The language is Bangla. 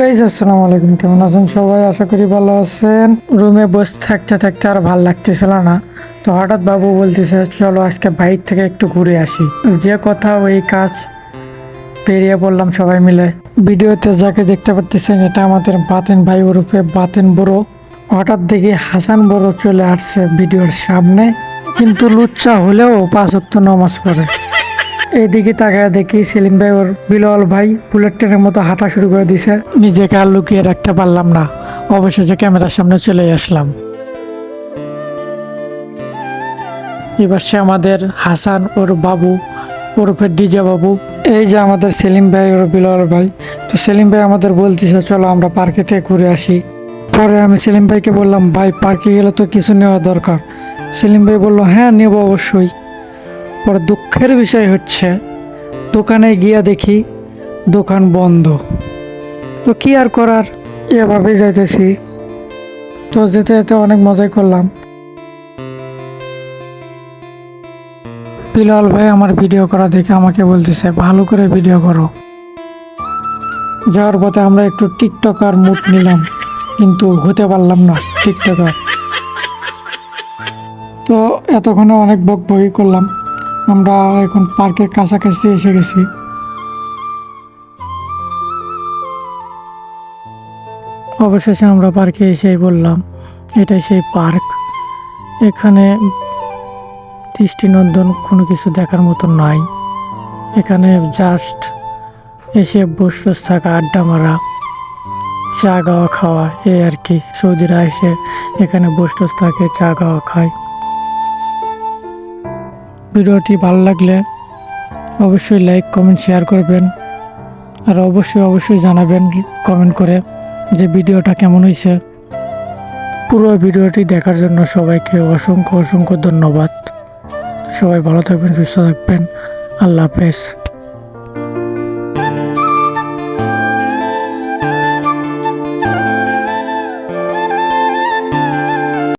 গাইজ আসসালামু আলাইকুম। কেমন আছেন সবাই? আশা করি ভালো আছেন। রুমে বসে থাকতে থাকতে আর ভালো লাগতেছিল না। তো হঠাৎ বাবু বলতেছে, চলো আজকে বাইর থেকে একটু ঘুরে আসি। যে কথা, ওই কাজ পেরিয়ে পড়লাম সবাই মিলে। ভিডিওতে যাকে দেখতে পাচ্ছেন, এটা আমাদের বাতেন ভাই ওরূপে বাতেন বড়ো। হঠাৎ দেখি হাসান বড় চলে আসছে ভিডিওর সামনে। কিন্তু লুচ্চা হলেও পাঁচ নামাজ পড়ে। এইদিকে তাকায় দেখি সেলিম ভাই ওর বিলাল ভাই বুলেট ট্রেনের মতো হাঁটা শুরু করে দিছে। নিজেকে আর লুকিয়ে রাখতে পারলাম না। অবশেষে ক্যামেরার সামনে চলে আসলাম। এবার সে আমাদের হাসান, ওর বাবু, ওরফে ডিজে বাবু, এই যে আমাদের সেলিম ভাই, ওর বিলাল ভাই। তো সেলিম ভাই আমাদের বলতেছে, চলো আমরা পার্কে থেকে ঘুরে আসি। পরে আমি সেলিম ভাইকে বললাম, ভাই, পার্কে গেলে তো কিছু নেওয়া দরকার। সেলিম ভাই বলল হ্যাঁ নেব অবশ্যই। পরে দুঃখের বিষয় হচ্ছে, দোকানে গিয়া দেখি দোকান বন্ধ। তো কি আর করার? এভাবে যাইতেছি। তো যেতে যেতে অনেক মজাই করলাম। বিলাল ভাই আমার ভিডিও করা দেখে আমাকে বলতেছে, ভালো করে ভিডিও করো। যাওয়ার পথে আমরা একটু টিকটকার মুড নিলাম, কিন্তু হতে পারলাম না টিকটকার। তো এতক্ষণে অনেক বক বই করলাম। আমরা এখন পার্কের কাছাকাছি এসে গেছি। অবশেষে আমরা পার্কে এসেই বললাম, এটাই সেই পার্ক। এখানে দৃষ্টিনন্দন কোনো কিছু দেখার মতো নাই। এখানে জাস্ট এসে বসে থাকা আড্ডা মারা চা গাওয়া খাওয়া এই আর কি। সৌদিরা এসে এখানে বসে থাকে চা গাওয়া খায়। ভিডিওটি ভালো লাগলে অবশ্যই লাইক, কমেন্ট, শেয়ার করবেন। আর অবশ্যই অবশ্যই জানাবেন কমেন্ট করে যে ভিডিওটা কেমন হয়েছে। পুরো ভিডিওটি দেখার জন্য সবাইকে অসংখ্য অসংখ্য ধন্যবাদ। সবাই ভালো থাকবেন, সুস্থ থাকবেন। আল্লাহ হাফেজ।